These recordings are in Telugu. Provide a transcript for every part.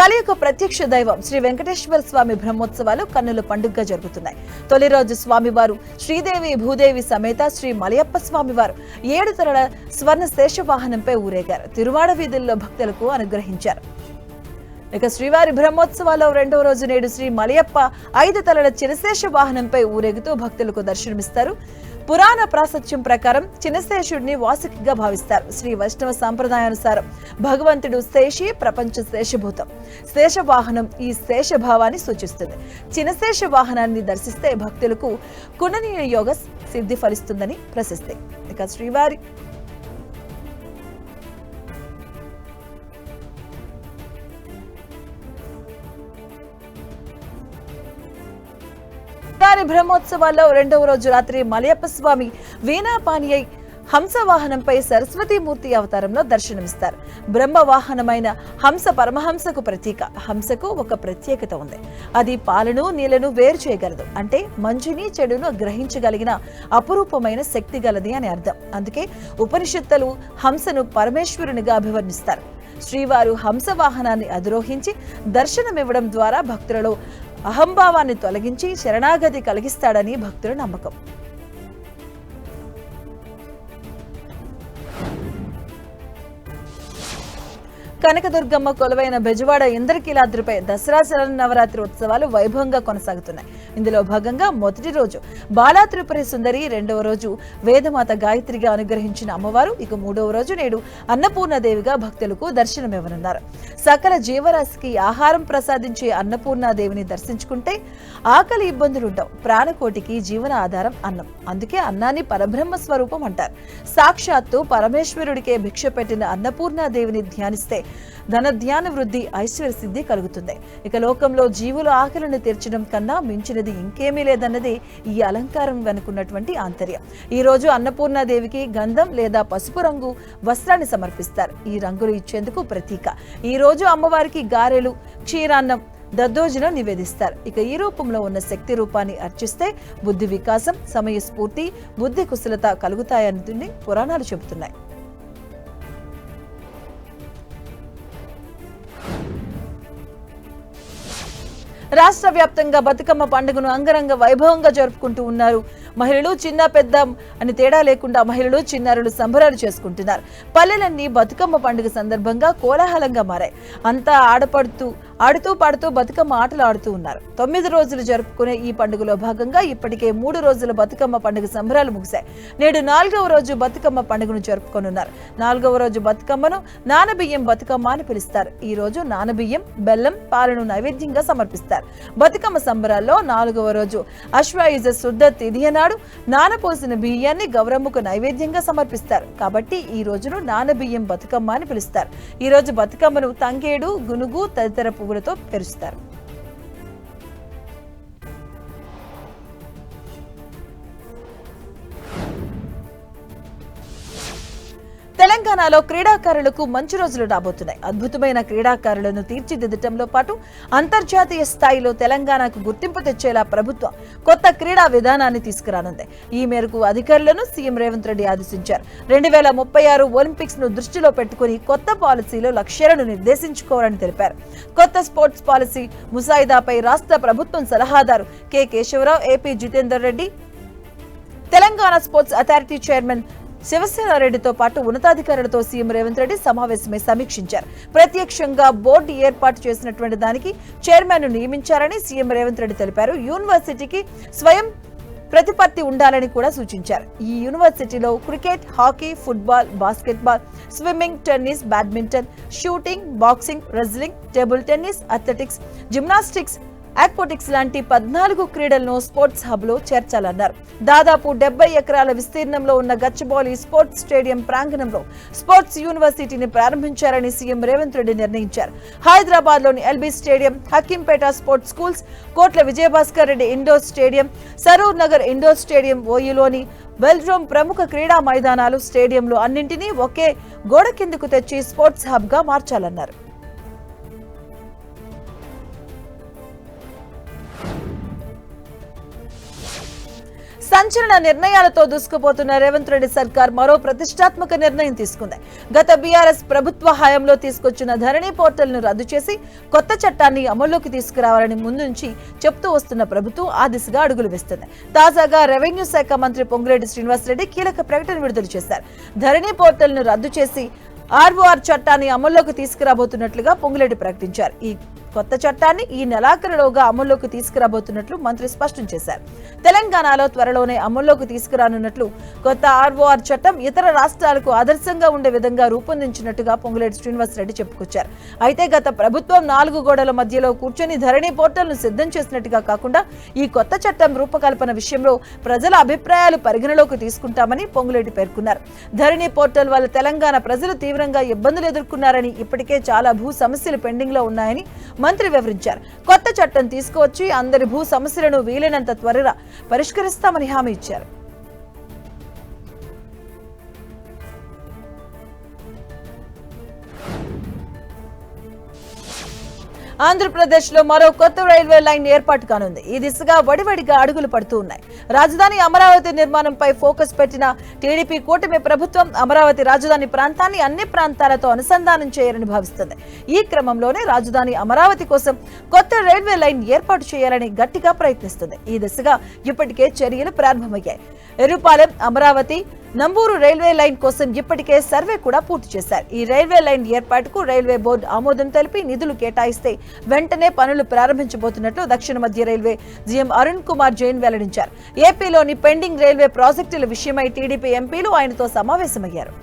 కలియుగ ప్రత్యక్ష దైవం శ్రీ వెంకటేశ్వర స్వామి బ్రహ్మోత్సవాలు కన్నుల పండుగగా జరుగుతున్నాయి. తొలి రోజు స్వామివారు శ్రీదేవి భూదేవి సమేత శ్రీ మలయప్ప స్వామివారు ఏడు తరల స్వర్ణ శేషవాహనంపై ఊరేగారు. తిరువాడ వీధుల్లో భక్తులకు అనుగ్రహించారు. ఇక శ్రీవారి బ్రహ్మోత్సవాల్లో రెండవ రోజు నేడు శ్రీ మలయప్ప ఐదు తలల చిరశేష వాహనంపై ఊరేగుతూ భక్తులకు దర్శనమిస్తారు. పురాణ ప్రాసత్యం ప్రకారం చినశేషుడిని వాసుకిగా భావిస్తారు. శ్రీ వైష్ణవ సాంప్రదాయానుసారం భగవంతుడు శేషి ప్రపంచ శేషభూతం. శేషవాహనం ఈ శేషభావాన్ని సూచిస్తుంది. చిన్నశేష వాహనాన్ని దర్శిస్తే భక్తులకు కుణనీయ యోగ సిద్ధి ఫలిస్తుందని ప్రశస్తి ఇక శ్రీవారి శ్రీవారి బ్రహ్మోత్సవాల్లో రెండవ రోజు రాత్రి మలయప్ప స్వామి వీణాపాని అయి హంస వాహనంపై సరస్వతీమూర్తి అవతారంలో దర్శనమిస్తారు. బ్రహ్మ వాహనమైన హంస పరమహంసకు ప్రతీక. హంసకు ఒక ప్రత్యేకత ఉంది. అది పాలను నీళ్ళను వేరు చేయగలదు. అంటే మంచిని చెడును గ్రహించగలిగిన అపురూపమైన శక్తి గలది అని అర్థం. అందుకే ఉపనిషత్తులు హంసను పరమేశ్వరునిగా అభివర్ణిస్తారు. శ్రీవారు హంస వాహనాన్ని అధిరోహించి దర్శనమివ్వడం ద్వారా భక్తులలో అహంభావాన్ని తొలగించి శరణాగతి కలిగిస్తాడని భక్తుల నమ్మకం. కనకదుర్గమ్మ కొలువైన బెజవాడ ఇంద్రకీలాద్రిపై దసరా శరణ నవరాత్రి ఉత్సవాలు వైభవంగా కొనసాగుతున్నాయి. ఇందులో భాగంగా మొదటి రోజు బాలా త్రిపురి సుందరి రెండవ రోజు వేదమాత గాయత్రిగా అనుగ్రహించిన అమ్మవారు ఇక మూడవ రోజు నేడు అన్నపూర్ణాదేవిగా భక్తులకు దర్శనమివ్వనున్నారు. సకల జీవరాశికి ఆహారం ప్రసాదించే అన్నపూర్ణాదేవిని దర్శించుకుంటే ఆకలి ఇబ్బందులుండవు. ప్రాణకోటికి జీవన ఆధారం అన్నం. అందుకే అన్నాన్ని పరబ్రహ్మ స్వరూపం అంటారు. సాక్షాత్తు పరమేశ్వరుడికే భిక్ష పెట్టిన అన్నపూర్ణాదేవిని ధ్యానిస్తే ధనధ్యాన వృద్ధి ఐశ్వర్య సిద్ధి కలుగుతుంది. ఇక లోకంలో జీవుల ఆకలిని తీర్చడం కన్నా మించినది ఇంకేమీ లేదన్నది ఈ అలంకారం వెనుకున్నటువంటి ఆంతర్యం. ఈ రోజు అన్నపూర్ణాదేవికి గంధం లేదా పసుపు రంగు వస్త్రాన్ని సమర్పిస్తారు. ఈ రంగులు ఇచ్చేందుకు ప్రతీక. ఈ రోజు అమ్మవారికి గారెలు క్షీరాన్నం దద్దోజనం నివేదిస్తారు. ఇక ఈ రూపంలో ఉన్న శక్తి రూపాన్ని అర్చిస్తే బుద్ధి వికాసం సమయ స్ఫూర్తి బుద్ధి కుశలత కలుగుతాయని పురాణాలు చెబుతున్నాయి. రాష్ట్ర వ్యాప్తంగా బతుకమ్మ పండుగను అంగరంగ వైభవంగా జరుపుకుంటూ ఉన్నారు. మహిళలు చిన్న పెద్ద అని తేడా లేకుండా మహిళలు చిన్నారులు సంబరాలు చేసుకుంటున్నారు. పల్లెలన్నీ బతుకమ్మ పండుగ సందర్భంగా కోలాహలంగా మారాయి. అంతా ఆడపడుతూ ఆడుతూ పాడుతూ బతుకమ్మ ఆటలు ఆడుతూ ఉన్నారు. తొమ్మిది రోజులు జరుపుకునే ఈ పండుగలో భాగంగా ఇప్పటికే మూడు రోజుల బతుకమ్మ పండుగ సంబరాలు ముగిశాయి. నేడు నాలుగవ రోజు బతుకమ్మ పండుగను జరుపుకోనున్నారు. నాలుగవ రోజు బతుకమ్మను నానబియ్యం బతుకమ్మ అని పిలుస్తారు. ఈ రోజు నానబియ్యం బెల్లం పాలను నైవేద్యంగా సమర్పిస్తారు. బతుకమ్మ సంబరాల్లో నాలుగవ రోజు అశ్వాయుజ శుద్ధ తిథియన నాడు నానపోసిన బియ్యాన్ని గౌరమ్మకు నైవేద్యంగా సమర్పిస్తారు. కాబట్టి ఈ రోజును నానబియ్యం బతుకమ్మ అని పిలుస్తారు. ఈ రోజు బతుకమ్మను తంగేడు గునుగు తదితర పువ్వులతో పెరుస్తారు. తెలంగాణలో క్రీడాకారులకు మంచి రోజులు రాబోతున్నాయి. అద్భుతమైన క్రీడాకారులను తీర్చిదిద్దటంలో పాటు అంతర్జాతీయ స్థాయిలో తెలంగాణకు గుర్తింపు తెచ్చేలా ప్రభుత్వం కొత్త క్రీడా విధానాన్ని తీసుకురానుంది. ఈ మేరకు అధికారులను సీఎం రేవంత్ రెడ్డి ఆదేశించారు. రెండు వేల ముప్పై ఆరు ఒలింపిక్స్ను దృష్టిలో పెట్టుకుని కొత్త పాలసీలో లక్ష్యాలను నిర్దేశించుకోవాలని తెలిపారు. కొత్త స్పోర్ట్స్ పాలసీ ముసాయిదాపై రాష్ట్ర ప్రభుత్వం సలహాదారు K Keshavarao AP Jithender Reddy Telangana sports authority chairman Shivasena రెడ్డితో పాటు ఉన్నతాధికారులతో సీఎం రేవంత్ రెడ్డి సమావేశమై సమీక్షించారు. ప్రత్యక్షంగా బోర్డు ఏర్పాటు చేసినటువంటి దానికి చైర్మన్ను నియమించారని సీఎం రేవంత్ రెడ్డి తెలిపారు. యూనివర్సిటీకి స్వయం ప్రతిపత్తి ఉండాలని కూడా సూచించారు. ఈ యూనివర్సిటీలో cricket hockey football basketball swimming tennis badminton shooting boxing wrestling table tennis athletics gymnastics aquatics లాంటి పద్నాలుగు క్రీడలను స్పోర్ట్స్ హబ్లో చేర్చాలన్నారు. దాదాపు డెబ్బై ఎకరాల విస్తీర్ణంలో ఉన్న గచ్చిబౌలి స్పోర్ట్స్ స్టేడియం ప్రాంగణంలో స్పోర్ట్స్ యూనివర్సిటీని ప్రారంభించారని సీఎం రేవంత్ రెడ్డి నిర్ణయించారు. హైదరాబాద్లోని LB stadium Hakimpet sports schools Kotla Vijayabhaskar Reddy indoor stadium Saroornagar indoor stadium ఓయూలోని velodrome ప్రముఖ క్రీడా మైదానాలు స్టేడియంలు అన్నింటినీ ఒకే గోడ కిందకు తెచ్చి స్పోర్ట్స్ హబ్గా మార్చాలన్నారు. సంచలన నిర్ణయాలతో దూసుకుపోతున్న రేవంత్ రెడ్డి సర్కార్ మరో ప్రతిష్టాత్మక నిర్ణయం తీసుకుంది. గత బీఆర్ఎస్ ప్రభుత్వ హయాంలో తీసుకొచ్చిన ధరణి పోర్టల్ను రద్దు చేసి కొత్త చట్టాన్ని అమల్లోకి తీసుకురావాలని ముందుంచి చెప్తూ వస్తున్న ప్రభుత్వం ఆ దిశగా అడుగులు వేస్తుంది. తాజాగా రెవెన్యూ శాఖ మంత్రి పొంగిరెడ్డి శ్రీనివాసరెడ్డి కీలక ప్రకటన విడుదల చేశారు. ధరణి పోర్టల్ను రద్దు చేసి ఆర్ఓఆర్ చట్టాన్ని అమల్లోకి తీసుకురాబోతున్నట్లుగా పొంగులేటి ప్రకటించారు. ఈ కొత్త చట్టాన్ని ఈ నెలాఖరులోగా అమల్లోకి తీసుకురాబోతున్నట్లు మంత్రి స్పష్టం చేశారు. తెలంగాణలో త్వరలోనే అమల్లోకి తీసుకురానున్నట్లు కొత్త ఆర్ఓఆర్ చట్టం ఇతర రాష్ట్రాలకు ఆదర్శంగా ఉండే విధంగా రూపొందించినట్టుగా పొంగులేటి శ్రీనివాసరెడ్డి చెప్పుకొచ్చారు. అయితే గత ప్రభుత్వం నాలుగు గోడల మధ్యలో కూర్చొని ధరణి పోర్టల్ను సిద్ధం చేసినట్టుగా కాకుండా ఈ కొత్త చట్టం రూపకల్పన విషయంలో ప్రజల అభిప్రాయాలు పరిగణలోకి తీసుకుంటామని పొంగులేటి పేర్కొన్నారు. ధరణి పోర్టల్ వల్ల తెలంగాణ ప్రజలు తీవ్రంగా ఇబ్బందులు ఎదుర్కొన్నారని ఇప్పటికే చాలా భూ సమస్యలు పెండింగ్లో ఉన్నాయని మంత్రి వివరించారు. కొత్త చట్టం తీసుకువచ్చి అందరి భూ సమస్యలను వీలైనంత త్వరగా పరిష్కరిస్తామని హామీ ఇచ్చారు. ఆంధ్రప్రదేశ్లో మరో కొత్త రైల్వే లైన్ ఏర్పాటు కానుంది ఈ దిశగా వడివడిగా అడుగులు పడుతూ ఉన్నాయి. రాజధాని అమరావతి నిర్మాణంపై ఫోకస్ పెట్టిన టీడీపీ కూటమి ప్రభుత్వం అమరావతి రాజధాని ప్రాంతాన్ని అన్ని ప్రాంతాలతో అనుసంధానం చేయాలని భావిస్తుంది. ఈ క్రమంలోనే రాజధాని అమరావతి కోసం కొత్త రైల్వే లైన్ ఏర్పాటు చేయాలని గట్టిగా ప్రయత్నిస్తుంది. ఈ దిశగా ఇప్పటికే చర్యలు ప్రారంభమయ్యాయి. ఎరుపాలెం అమరావతి నంబూరు రైల్వే లైన్ కోసం ఇప్పటికే సర్వే కూడా పూర్తి చేశారు. ఈ రైల్వే లైన్ ఏర్పాటుకు రైల్వే బోర్డు ఆమోదం తెలిపి నిధులు కేటాయిస్తే వెంటనే పనులు ప్రారంభించబోతున్నట్లు దక్షిణ మధ్య రైల్వే జీఎం అరుణ్ కుమార్ జైన్ వెల్లడించారు. ఏపీలోని పెండింగ్ రైల్వే ప్రాజెక్టుల విషయమై టీడీపీ ఎంపీలు ఆయనతో సమావేశమయ్యారు.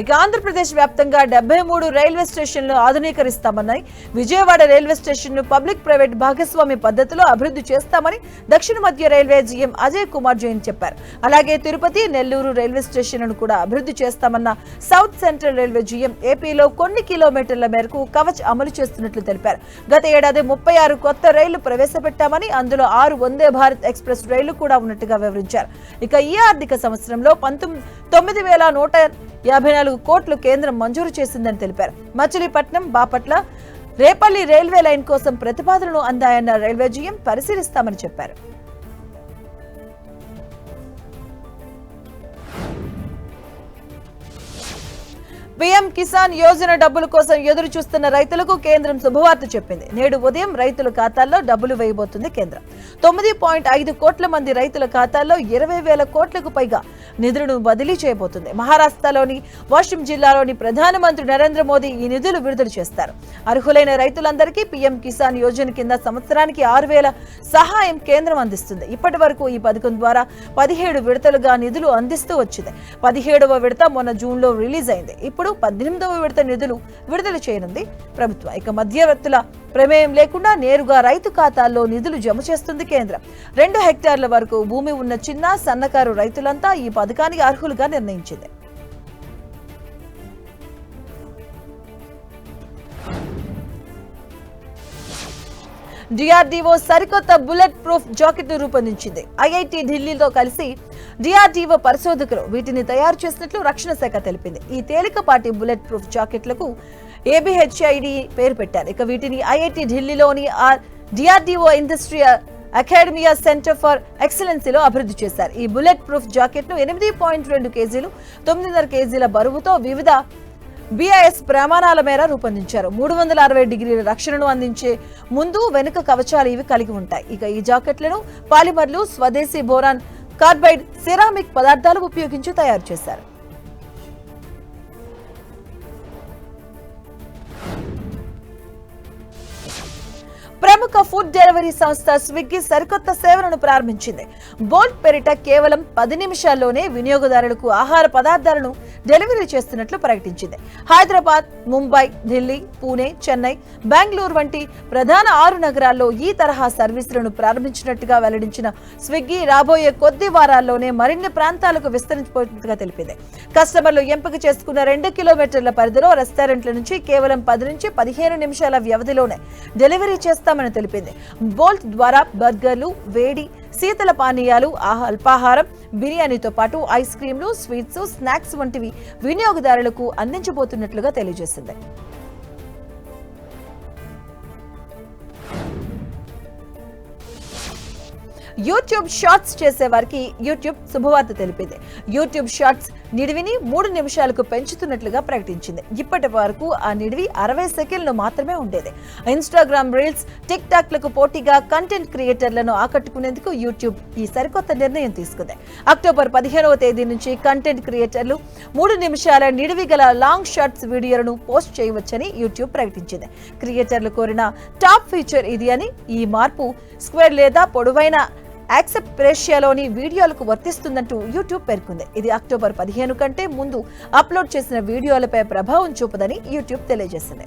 ఇక ఆంధ్రప్రదేశ్ వ్యాప్తంగా డెబ్బై మూడు రైల్వే స్టేషన్లు ఆధునీకరిస్తామన్నాయి. విజయవాడ రైల్వే స్టేషన్ను పబ్లిక్ ప్రైవేట్ భాగస్వామి పద్ధతిలో అభివృద్ధి చేస్తామని దక్షిణ మధ్య రైల్వే జీఎం అజయ్ కుమార్ జైన్ చెప్పారు. అలాగే తిరుపతి నెల్లూరు రైల్వే స్టేషన్లను కూడా అభివృద్ధి చేస్తామన్న సౌత్ సెంట్రల్ రైల్వే జీఎం ఏపీలో కొన్ని కిలోమీటర్ల మేరకు కవచ్ అమలు చేస్తున్నట్లు తెలిపారు. గత ఏడాది ముప్పై ఆరు కొత్త రైళ్ళు ప్రవేశపెట్టామని అందులో ఆరు వందే భారత్ ఎక్స్ప్రెస్ రైళ్ళు కూడా ఉన్నట్టుగా వివరించారు. ఇక ఈ ఆర్థిక సంవత్సరంలో పంతొమ్మిది తొమ్మిది వేల నూట యాభై నాలుగు కోట్లు కేంద్రం మంజూరు చేసిందని తెలిపారు. మచిలీపట్నం బాపట్ల రేపల్లి రైల్వే లైన్ కోసం ప్రతిపాదనలు అందాయన్న రైల్వే జీఎం పరిశీలిస్తామని చెప్పారు. పీఎం కిసాన్ యోజన డబ్బుల కోసం ఎదురు చూస్తున్న రైతులకు కేంద్రం శుభవార్త చెప్పింది. నేడు ఉదయం రైతుల ఖాతాల్లో డబ్బులు వేయబోతుంది కేంద్రం. తొమ్మిది పాయింట్ ఐదు కోట్ల మంది రైతుల ఖాతాల్లో ఇరవై వేల కోట్లకు పైగా నిధులను బదిలీ చేయబోతుంది. మహారాష్ట్రలోని వాషిం జిల్లాలోని ప్రధానమంత్రి నరేంద్ర మోదీ ఈ నిధులు విడుదల చేస్తారు. అర్హులైన రైతులందరికీ పీఎం కిసాన్ యోజన కింద సంవత్సరానికి ఆరు వేల సహాయం కేంద్రం అందిస్తుంది. ఇప్పటి వరకు ఈ పథకం ద్వారా పదిహేడు విడతలుగా నిధులు అందిస్తూ వచ్చింది. పదిహేడవ విడత మొన్న జూన్లో రిలీజ్ అయింది. ఇప్పుడు పద్దెనిమిదవ విడత నిధులు విడుదల చేయనుంది ప్రభుత్వం. ఇక మధ్యవర్తుల ప్రమేయం లేకుండా నేరుగా రైతు ఖాతాల్లో నిధులు జమ చేస్తుంది కేంద్రం. రెండు హెక్టార్ల వరకు భూమి ఉన్న చిన్న సన్నకారు రైతులంతా ఈ పథకానికి అర్హులుగా నిర్ణయించింది. డిఆర్డీఓ సరికొత్త బుల్లెట్ ప్రూఫ్ జాకెట్ను రూపొందించింది. ఐఐటి ఢిల్లీతో కలిసి డిఆర్డీఓ పరిశోధకులు వీటిని తయారు చేసినట్లు రక్షణ శాఖ తెలిపింది. ఈ తేలికపాటి బుల్లెట్ ప్రూఫ్ జాకెట్లకు ఏబిహెచ్ఐడి పేరు పెట్టారు. ఇక వీటిని ఐఐటి ఢిల్లీలోని DRDO industrial academia centre for ఎక్సలెన్సీలో అభివృద్ధి చేశారు. ఈ బుల్లెట్ ప్రూఫ్ జాకెట్ను ఎనిమిది పాయింట్ రెండు కేజీలు తొమ్మిదిన్నర కేజీల బరువుతో వివిధ బిఐఎస్ ప్రమాణాల మేర రూపొందించారు. మూడు వందల అరవై డిగ్రీల రక్షణను అందించే ముందు వెనుక కవచాలు ఇవి కలిగి ఉంటాయి. ఇక ఈ జాకెట్లను పాలిమర్లు స్వదేశీ బోరాన్ కార్బైడ్ సిరామిక్ పదార్థాలు ఉపయోగించి తయారు చేశారు. ప్రముఖ ఫుడ్ డెలివరీ సంస్థ స్విగ్గీ సరికొత్త సేవలను ప్రారంభించింది. బోల్ట్ పేరిట కేవలం పది నిమిషాల్లోనే వినియోగదారులకు ఆహార పదార్థాలను డెలివరీ చేస్తున్నట్లు ప్రకటించింది. హైదరాబాద్ ముంబై ఢిల్లీ పూణే చెన్నై బెంగళూరు వంటి ప్రధాన ఆరు నగరాల్లో ఈ తరహా సర్వీసులను ప్రారంభించినట్టుగా వెల్లడించిన స్విగ్గీ రాబోయే కొద్ది వారాల్లోనే మరిన్ని ప్రాంతాలకు విస్తరించబోతున్నట్టుగా తెలిపింది. కస్టమర్లు ఎంపిక చేసుకున్న రెండు కిలోమీటర్ల పరిధిలో రెస్టారెంట్ల నుంచి కేవలం పది నుంచి పదిహేను నిమిషాల వ్యవధిలోనే డెలివరీ చేస్తామని తెలిపింది. బోల్ట్ ద్వారా బర్గర్లు వేడి శీతల పానీయాలు అల్పాహారం బిర్యానీతో పాటు ఐస్ క్రీంలు స్వీట్స్ స్నాక్స్ వంటివి వినియోగదారులకు అందించబోతున్నట్లుగా తెలియజేసింది. యూట్యూబ్ షార్ట్స్ చేసే వారికి యూట్యూబ్ శుభవార్త తెలిపింది. యూట్యూబ్ షార్ట్స్ నిడివిని మూడు నిమిషాలకు పెంచుతున్నట్లుగా ప్రకటించింది. ఇప్పటి వరకు ఆ నిడివి అరవై సెకండ్లు మాత్రమే ఉండేది. ఇన్స్టాగ్రామ్ రీల్స్ టిక్ టాక్లకు పోటీగా కంటెంట్ క్రియేటర్లను ఆకట్టుకునేందుకు యూట్యూబ్ ఈ సరికొత్త నిర్ణయం తీసుకుంది. అక్టోబర్ పదిహేనవ తేదీ నుంచి కంటెంట్ క్రియేటర్లు మూడు నిమిషాల నిడివి గల లాంగ్ షార్ట్స్ వీడియోలను పోస్ట్ చేయవచ్చని యూట్యూబ్ ప్రకటించింది. క్రియేటర్లు కోరిన టాప్ ఫీచర్ ఇది అని ఈ మార్పు స్క్వేర్ లేదా పొడవైన యాక్సెప్ట్ ప్రేషియాలోని వీడియోలకు వర్తిస్తుందంటూ యూట్యూబ్ పేర్కొంది. ఇది అక్టోబర్ పదిహేను కంటే ముందు అప్లోడ్ చేసిన వీడియోలపై ప్రభావం చూపదని యూట్యూబ్ తెలియజేసింది.